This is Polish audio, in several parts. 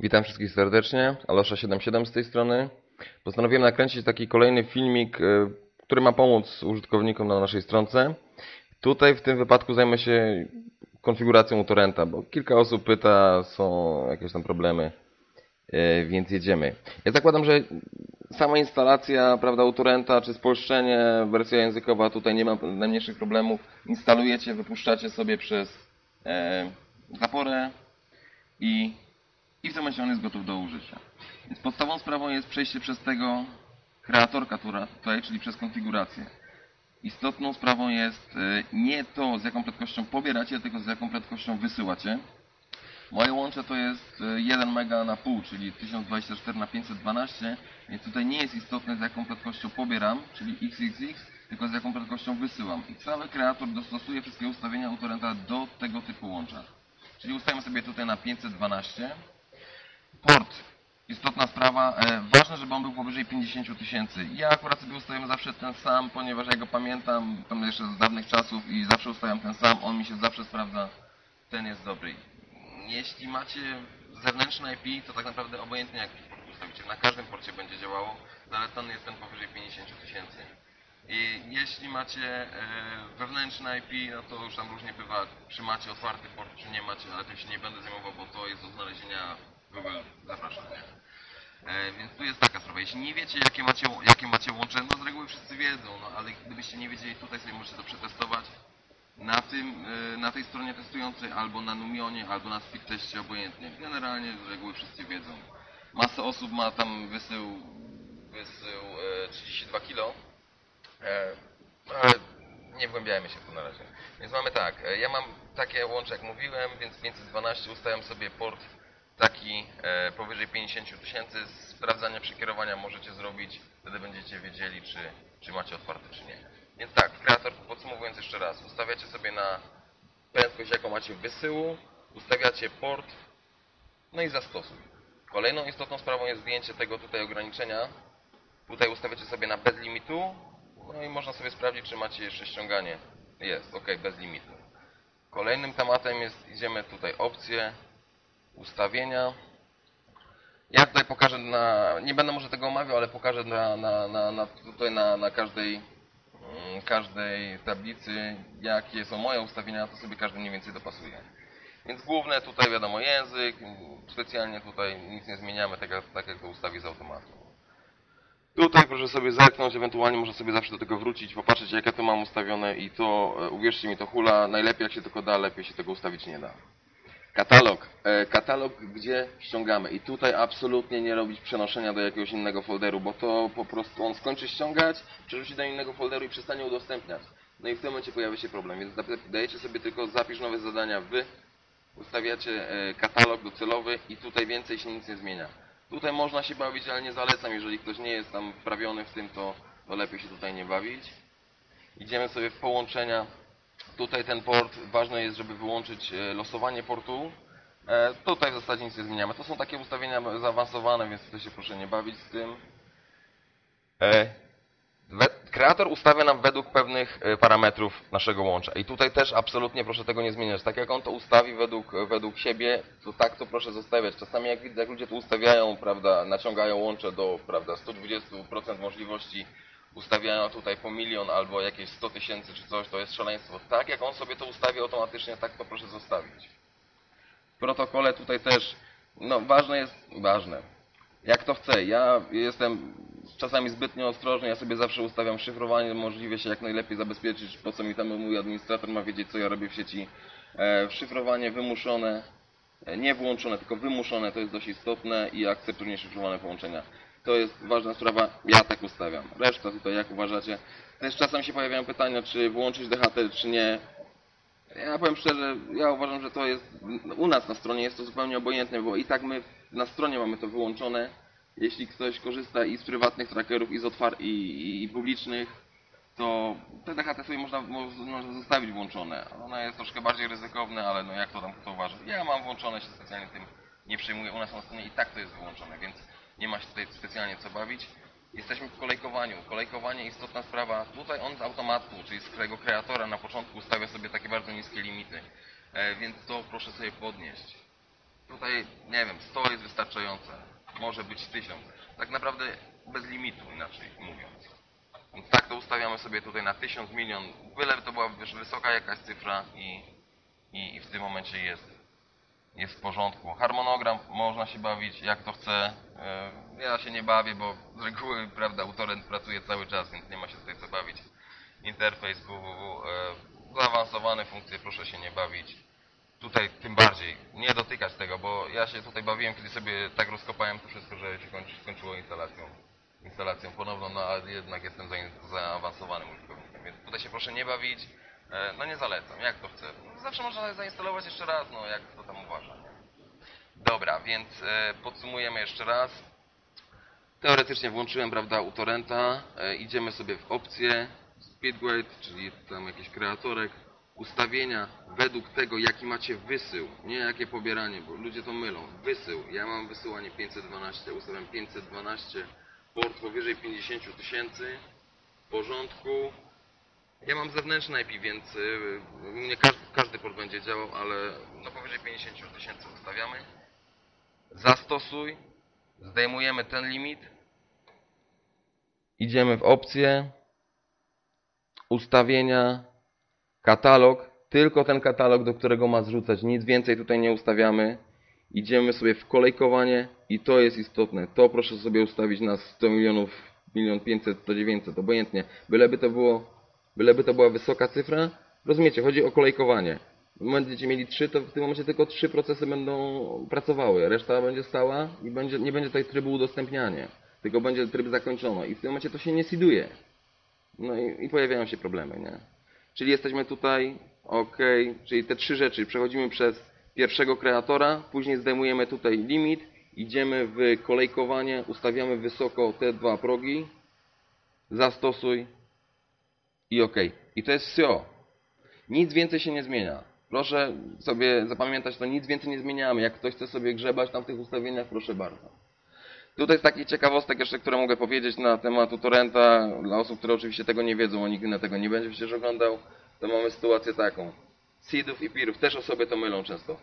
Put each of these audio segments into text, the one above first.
Witam wszystkich serdecznie, Alosza77 z tej strony. Postanowiłem nakręcić taki kolejny filmik, e, który ma pomóc użytkownikom na naszej stronce. Tutaj w tym wypadku zajmę się konfiguracją torrenta, bo kilka osób pyta, są jakieś tam problemy, e, więc jedziemy. Ja zakładam, że sama instalacja prawda, torrenta, czy spolszczenie, wersja językowa, tutaj nie ma najmniejszych problemów. Instalujecie, wypuszczacie sobie przez e, zaporę i i w tym momencie on jest gotów do użycia. Więc podstawową sprawą jest przejście przez tego kreatorka tutaj, czyli przez konfigurację. Istotną sprawą jest y, nie to, z jaką prędkością pobieracie, tylko z jaką prędkością wysyłacie. Moje łącze to jest 1 mega na pół, czyli 1024 na 512, więc tutaj nie jest istotne z jaką prędkością pobieram, czyli XXX, tylko z jaką prędkością wysyłam. I cały kreator dostosuje wszystkie ustawienia u torrenta do tego typu łącza. Czyli ustawiam sobie tutaj na 512 Port. Istotna sprawa. E, ważne, żeby on był powyżej 50 tysięcy. Ja akurat sobie ustawiam zawsze ten sam, ponieważ ja go pamiętam tam jeszcze z dawnych czasów i zawsze ustawiam ten sam. On mi się zawsze sprawdza. Ten jest dobry. Jeśli macie zewnętrzne IP, to tak naprawdę obojętnie jak ustawicie, na każdym porcie będzie działało. Zalecany jest ten powyżej 50 tysięcy. I jeśli macie e, wewnętrzne IP, no to już tam różnie bywa, czy macie otwarty port, czy nie macie, ale tym się nie będę zajmował, bo to jest do znalezienia Google zapraszam. E, więc tu jest taka sprawa. Jeśli nie wiecie, jakie macie, jakie macie łącze, no z reguły wszyscy wiedzą, no ale gdybyście nie wiedzieli, tutaj sobie możecie to przetestować na, tym, e, na tej stronie testującej, albo na Numionie, albo na Speedteście, obojętnie. Generalnie z reguły wszyscy wiedzą. Masa osób ma tam wysył, wysył e, 32 kg, e, ale nie wgłębiajmy się w to na razie. Więc mamy tak, e, ja mam takie łącze jak mówiłem, więc 512 ustawiam sobie port taki e, powyżej 50 tysięcy sprawdzania przekierowania możecie zrobić, wtedy będziecie wiedzieli, czy, czy macie otwarte, czy nie. Więc tak, kreator, podsumowując jeszcze raz, ustawiacie sobie na prędkość, jaką macie wysyłu, ustawiacie port, no i zastosuj. Kolejną istotną sprawą jest zdjęcie tego tutaj ograniczenia. Tutaj ustawiacie sobie na bez limitu, no i można sobie sprawdzić, czy macie jeszcze ściąganie. Jest, ok, bez limitu. Kolejnym tematem jest, idziemy tutaj opcje, ustawienia. Ja tutaj pokażę na, nie będę może tego omawiał, ale pokażę na, na, na, na tutaj na, na każdej, mm, każdej tablicy, jakie są moje ustawienia, to sobie każdy mniej więcej dopasuje. Więc główne tutaj wiadomo język, specjalnie tutaj nic nie zmieniamy, tak jak, tak jak to ustawi z automatu. Tutaj proszę sobie zerknąć, ewentualnie można sobie zawsze do tego wrócić, popatrzeć jak ja to mam ustawione i to, e, uwierzcie mi, to hula najlepiej jak się tylko da, lepiej się tego ustawić nie da. Katalog. E, katalog, gdzie ściągamy. I tutaj absolutnie nie robić przenoszenia do jakiegoś innego folderu, bo to po prostu on skończy ściągać, przerzuci do innego folderu i przestanie udostępniać. No i w tym momencie pojawia się problem, więc dajecie sobie tylko zapisz nowe zadania wy, ustawiacie e, katalog docelowy i tutaj więcej się nic nie zmienia. Tutaj można się bawić, ale nie zalecam, jeżeli ktoś nie jest tam wprawiony w tym, to, to lepiej się tutaj nie bawić. Idziemy sobie w połączenia Tutaj ten port, ważne jest, żeby wyłączyć e, losowanie portu. E, tutaj w zasadzie nic nie zmieniamy. To są takie ustawienia zaawansowane, więc tutaj się proszę nie bawić z tym. E, kreator ustawia nam według pewnych parametrów naszego łącza. I tutaj też absolutnie proszę tego nie zmieniać. Tak jak on to ustawi według, według siebie, to tak to proszę zostawiać. Czasami jak widzę, jak ludzie to ustawiają, prawda, naciągają łącze do prawda, 120% możliwości ustawiają tutaj po milion albo jakieś 100 tysięcy czy coś, to jest szaleństwo. Tak jak on sobie to ustawi automatycznie, tak to proszę zostawić. W protokole tutaj też, no ważne jest, ważne, jak to chcę. Ja jestem czasami zbytnio ostrożny, ja sobie zawsze ustawiam szyfrowanie, możliwie się jak najlepiej zabezpieczyć, po co mi tam mój administrator ma wiedzieć, co ja robię w sieci. E, szyfrowanie wymuszone, e, nie włączone, tylko wymuszone, to jest dość istotne i akceptuję nieszyfrowane połączenia. To jest ważna sprawa, ja tak ustawiam. Reszta tutaj jak uważacie. Też czasem się pojawiają pytania, czy włączyć DHT, czy nie. Ja powiem szczerze, ja uważam, że to jest, u nas na stronie jest to zupełnie obojętne, bo i tak my na stronie mamy to wyłączone. Jeśli ktoś korzysta i z prywatnych trackerów, i z otwar i, i, i publicznych, to te DHT sobie można, można zostawić włączone. Ono jest troszkę bardziej ryzykowne, ale no jak to tam kto uważa. Ja mam włączone, się specjalnie tym nie przejmuję. U nas na stronie i tak to jest wyłączone, więc nie ma się tutaj specjalnie co bawić. Jesteśmy w kolejkowaniu. Kolejkowanie istotna sprawa. Tutaj on z automatu, czyli z swojego kreatora na początku ustawia sobie takie bardzo niskie limity. E, więc to proszę sobie podnieść. Tutaj, nie wiem, 100 jest wystarczające. Może być 1000. Tak naprawdę bez limitu, inaczej mówiąc. Więc tak to ustawiamy sobie tutaj na 1000 milion. Byle to była wysoka jakaś cyfra i, i, i w tym momencie jest, jest w porządku. Harmonogram można się bawić jak to chce. E, Ja się nie bawię, bo z reguły, prawda, utorrent pracuje cały czas, więc nie ma się tutaj co bawić. Interfejs www. e, Zaawansowane funkcje, proszę się nie bawić. Tutaj tym bardziej. Nie dotykać tego, bo ja się tutaj bawiłem, kiedy sobie tak rozkopałem to wszystko, że się kończy, skończyło instalacją. Instalacją ponowną, no a jednak jestem za- zaawansowanym użytkownikiem, więc tutaj się proszę nie bawić. E, No nie zalecam, jak to chce. Zawsze można zainstalować jeszcze raz, no jak kto tam uważa. Nie? Dobra, więc e, podsumujemy jeszcze raz. Teoretycznie włączyłem, prawda, u torrenta. E, idziemy sobie w opcję Speedweight, czyli tam jakiś kreatorek. Ustawienia według tego, jaki macie wysył, nie jakie pobieranie, bo ludzie to mylą. Wysył. Ja mam wysyłanie 512, ustawiam 512, port powyżej 50 tysięcy. W porządku. Ja mam zewnętrzne IP, więc y, nie każdy, każdy port będzie działał, ale no powyżej 50 tysięcy ustawiamy. Zastosuj. Zdejmujemy ten limit. Idziemy w opcje. Ustawienia. Katalog. Tylko ten katalog, do którego ma zrzucać. Nic więcej tutaj nie ustawiamy. Idziemy sobie w kolejkowanie i to jest istotne. To proszę sobie ustawić na 100 milionów, milion 500, 100, 900, obojętnie. Byleby to było, byleby to była wysoka cyfra. Rozumiecie, chodzi o kolejkowanie. W momencie, będziecie mieli 3, to w tym momencie tylko 3 procesy będą pracowały. Reszta będzie stała i będzie, nie będzie tutaj trybu udostępniania. Tylko będzie tryb zakończono. I w tym momencie to się nie seeduje. No i, i pojawiają się problemy, nie? Czyli jesteśmy tutaj, ok, czyli te trzy rzeczy. Przechodzimy przez pierwszego kreatora, później zdejmujemy tutaj limit, idziemy w kolejkowanie, ustawiamy wysoko te dwa progi, zastosuj i ok. I to jest wszystko. Nic więcej się nie zmienia. Proszę sobie zapamiętać, to nic więcej nie zmieniamy. Jak ktoś chce sobie grzebać tam w tych ustawieniach, proszę bardzo. Tutaj z takich ciekawostek jeszcze, które mogę powiedzieć na temat torrenta, dla osób, które oczywiście tego nie wiedzą, a nikt inny tego nie będzie przecież oglądał, to mamy sytuację taką. Seedów i peerów, też osoby to mylą często.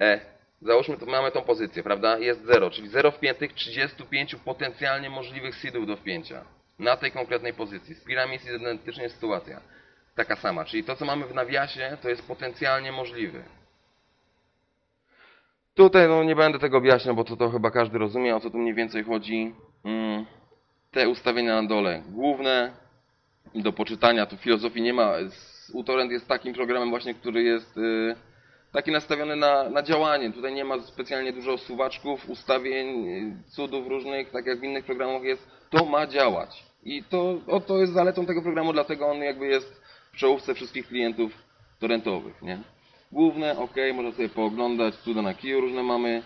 E, załóżmy, to mamy tą pozycję, prawda? Jest 0, czyli 0 wpiętych, 35 potencjalnie możliwych seedów do wpięcia. Na tej konkretnej pozycji. Z peerami jest identycznie sytuacja. Taka sama, czyli to, co mamy w nawiasie, to jest potencjalnie możliwy. Tutaj no, nie będę tego objaśniał, bo to, to chyba każdy rozumie, o co tu mniej więcej chodzi. Mm, te ustawienia na dole. Główne do poczytania, tu filozofii nie ma. UTorrent jest takim programem właśnie, który jest y, taki nastawiony na, na działanie. Tutaj nie ma specjalnie dużo suwaczków, ustawień, y, cudów różnych, tak jak w innych programach jest. To ma działać. I to, o, to jest zaletą tego programu, dlatego on jakby jest w czołówce wszystkich klientów torrentowych, nie? Główne, ok, można sobie pooglądać, cuda na kiju różne mamy.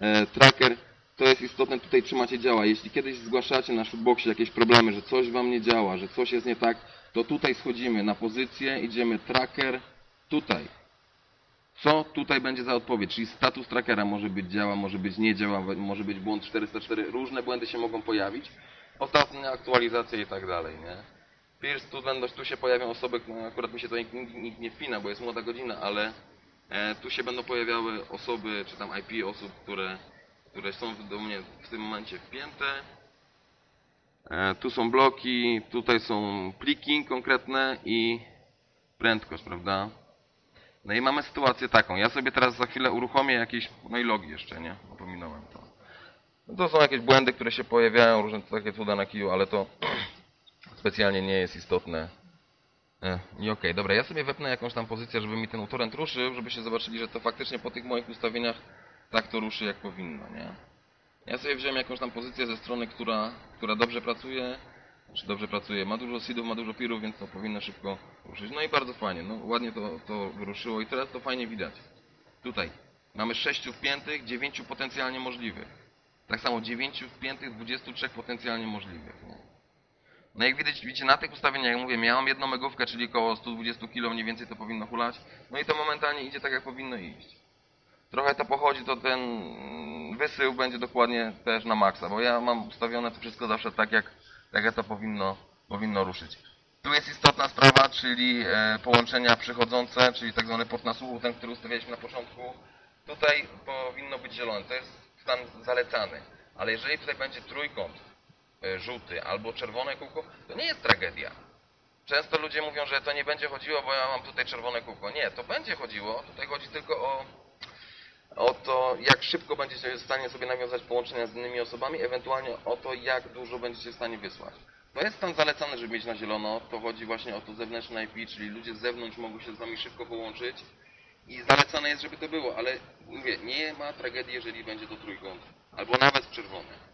E, tracker, to jest istotne, tutaj trzymacie działa. Jeśli kiedyś zgłaszacie na shootboxie jakieś problemy, że coś Wam nie działa, że coś jest nie tak, to tutaj schodzimy na pozycję, idziemy tracker, tutaj. Co tutaj będzie za odpowiedź? Czyli status trackera może być działa, może być nie działa, może być błąd 404, różne błędy się mogą pojawić. Ostatnia aktualizacja i tak dalej, nie? Tu będą, tu się pojawią osoby, no akurat mi się to nikt, nikt, nie wpina, bo jest młoda godzina, ale e, tu się będą pojawiały osoby, czy tam IP osób, które, które są do mnie w tym momencie wpięte. E, tu są bloki, tutaj są pliki konkretne i prędkość, prawda? No i mamy sytuację taką. Ja sobie teraz za chwilę uruchomię jakieś, no i logi jeszcze, nie? Pominąłem to. No to są jakieś błędy, które się pojawiają, różne takie cuda na kiju, ale to specjalnie nie jest istotne. E, I okej, dobra, ja sobie wepnę jakąś tam pozycję, żeby mi ten utorrent ruszył, żebyście zobaczyli, że to faktycznie po tych moich ustawieniach tak to ruszy jak powinno, nie? Ja sobie wziąłem jakąś tam pozycję ze strony, która, która dobrze pracuje, czy dobrze pracuje, ma dużo seedów, ma dużo peerów, więc to powinno szybko ruszyć. No i bardzo fajnie, no ładnie to, to wyruszyło i teraz to fajnie widać. Tutaj mamy 6 wpiętych, 9 potencjalnie możliwych. Tak samo 9 wpiętych, 23 potencjalnie możliwych. Nie? No jak widać, widzicie, na tych ustawieniach, jak mówię, miałem jedną megówkę, czyli około 120 kg mniej więcej to powinno hulać. No i to momentalnie idzie tak, jak powinno iść. Trochę to pochodzi, to ten wysył będzie dokładnie też na maksa, bo ja mam ustawione to wszystko zawsze tak, jak, tak jak to powinno, powinno ruszyć. Tu jest istotna sprawa, czyli e, połączenia przychodzące, czyli tak zwany port nasłuchu, ten, który ustawialiśmy na początku. tutaj powinno być zielone. To jest stan zalecany. Ale jeżeli tutaj będzie trójkąt e, żółty albo czerwone kółko, to nie jest tragedia. Często ludzie mówią, że to nie będzie chodziło, bo ja mam tutaj czerwone kółko. Nie, to będzie chodziło. Tutaj chodzi tylko o, o to, jak szybko będziecie w stanie sobie nawiązać połączenia z innymi osobami, ewentualnie o to, jak dużo będziecie w stanie wysłać. To jest stan zalecany, żeby mieć na zielono. To chodzi właśnie o to zewnętrzne IP, czyli ludzie z zewnątrz mogą się z Wami szybko połączyć. I zalecane jest, żeby to było, ale mówię, nie ma tragedii, jeżeli będzie to trójkąt. Albo nawet czerwone.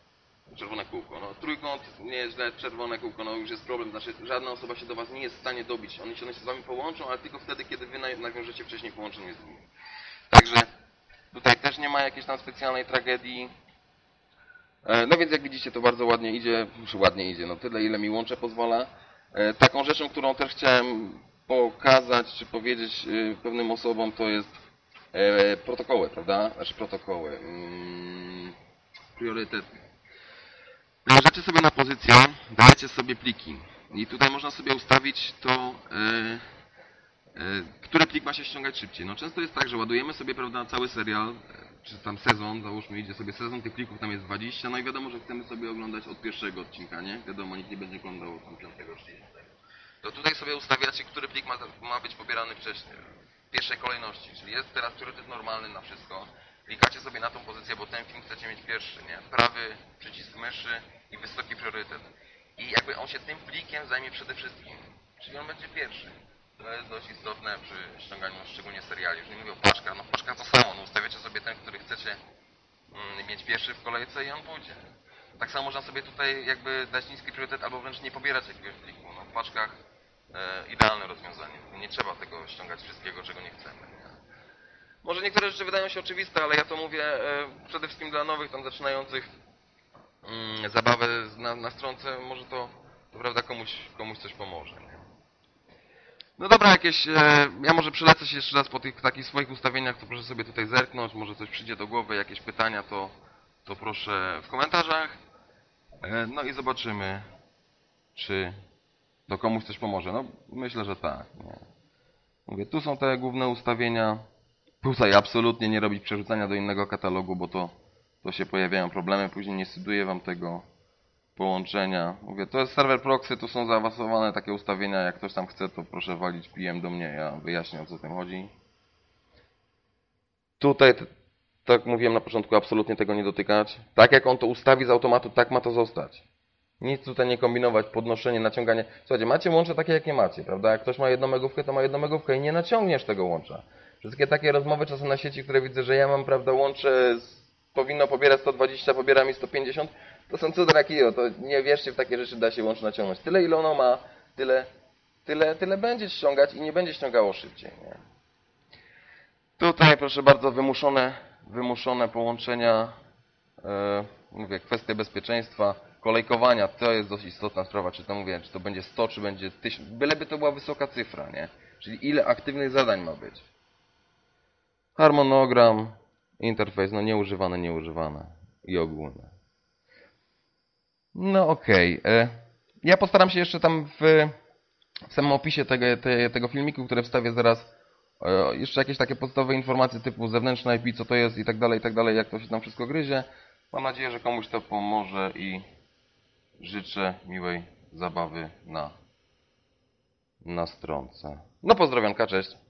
Czerwone kółko. No, trójkąt nie jest źle, czerwone kółko, no już jest problem. Znaczy, żadna osoba się do Was nie jest w stanie dobić. Oni się, one się z Wami połączą, ale tylko wtedy, kiedy Wy na- nawiążecie wcześniej połączenie z nimi. Także tutaj też nie ma jakiejś tam specjalnej tragedii. E, No więc jak widzicie, to bardzo ładnie idzie, już ładnie idzie, no tyle ile mi łącze pozwala. E, Taką rzeczą, którą też chciałem pokazać, czy powiedzieć e, pewnym osobom, to jest e, protokoły, prawda? Znaczy protokoły. Mm, priorytety. Najeżdżacie sobie na pozycję, dajecie sobie pliki. I tutaj można sobie ustawić to, e, e, który plik ma się ściągać szybciej. No często jest tak, że ładujemy sobie, prawda, cały serial, czy tam sezon, załóżmy idzie sobie sezon, tych plików tam jest 20, no i wiadomo, że chcemy sobie oglądać od pierwszego odcinka, nie? Wiadomo, nikt nie będzie oglądał tam piątego czy dziesiątego. To tutaj sobie ustawiacie, który plik ma, ma być pobierany wcześniej, w pierwszej kolejności, czyli jest teraz priorytet normalny na wszystko. Klikacie sobie na tą pozycję, bo ten film chcecie mieć pierwszy, nie? Prawy przycisk myszy i wysoki priorytet. I jakby on się tym plikiem zajmie przede wszystkim. Czyli on będzie pierwszy. To jest dość istotne przy ściąganiu szczególnie seriali. Już nie mówię o paczkach. No w paczkach to samo. No ustawiacie sobie ten, który chcecie mm, mieć pierwszy w kolejce i on pójdzie. Tak samo można sobie tutaj jakby dać niski priorytet albo wręcz nie pobierać jakiegoś pliku. No w paczkach e, idealne rozwiązanie. Nie trzeba tego ściągać wszystkiego, czego nie chcemy. Może niektóre rzeczy wydają się oczywiste, ale ja to mówię e, przede wszystkim dla nowych, tam zaczynających mm, zabawę na, na stronce, może to, to prawda komuś, komuś coś pomoże. Nie? No dobra, jakieś, e, ja może przylecę się jeszcze raz po tych takich swoich ustawieniach, to proszę sobie tutaj zerknąć, może coś przyjdzie do głowy, jakieś pytania, to, to proszę w komentarzach. No i zobaczymy, czy to komuś coś pomoże. No myślę, że tak. Nie? Mówię, tu są te główne ustawienia. Tutaj absolutnie nie robić przerzucania do innego katalogu, bo to, to się pojawiają problemy. Później nie styduje Wam tego połączenia. Mówię, to jest serwer proxy, tu są zaawansowane takie ustawienia. Jak ktoś tam chce, to proszę walić PM do mnie. Ja wyjaśnię o co tym chodzi. Tutaj, tak mówiłem na początku, absolutnie tego nie dotykać. Tak jak on to ustawi z automatu, tak ma to zostać. Nic tutaj nie kombinować, podnoszenie, naciąganie. Słuchajcie, macie łącze takie, jak nie macie, prawda? Jak ktoś ma jedną megówkę, to ma jedną megówkę i nie naciągniesz tego łącza. Wszystkie takie rozmowy czasem na sieci, które widzę, że ja mam, prawda, łącze z, powinno pobierać 120, pobiera mi 150, to są cuda kio, to nie wierzcie w takie rzeczy, da się łącze naciągnąć. Tyle ile ono ma, tyle, tyle, tyle będzie ściągać i nie będzie ściągało szybciej, nie? Tutaj, proszę bardzo, wymuszone, wymuszone połączenia, e, mówię, kwestie bezpieczeństwa, kolejkowania, to jest dość istotna sprawa, czy to mówię, czy to będzie 100, czy będzie 1000, byleby to była wysoka cyfra, nie? Czyli ile aktywnych zadań ma być. Harmonogram, interfejs, no nieużywane, nieużywane i ogólne. No okej. e, Ja postaram się jeszcze tam w, w samym opisie tego, te, tego filmiku, które wstawię zaraz, e, jeszcze jakieś takie podstawowe informacje typu zewnętrzne IP, co to jest i tak dalej, i tak dalej, jak to się tam wszystko gryzie. Mam nadzieję, że komuś to pomoże i życzę miłej zabawy na, na stronce. No pozdrowionka, cześć.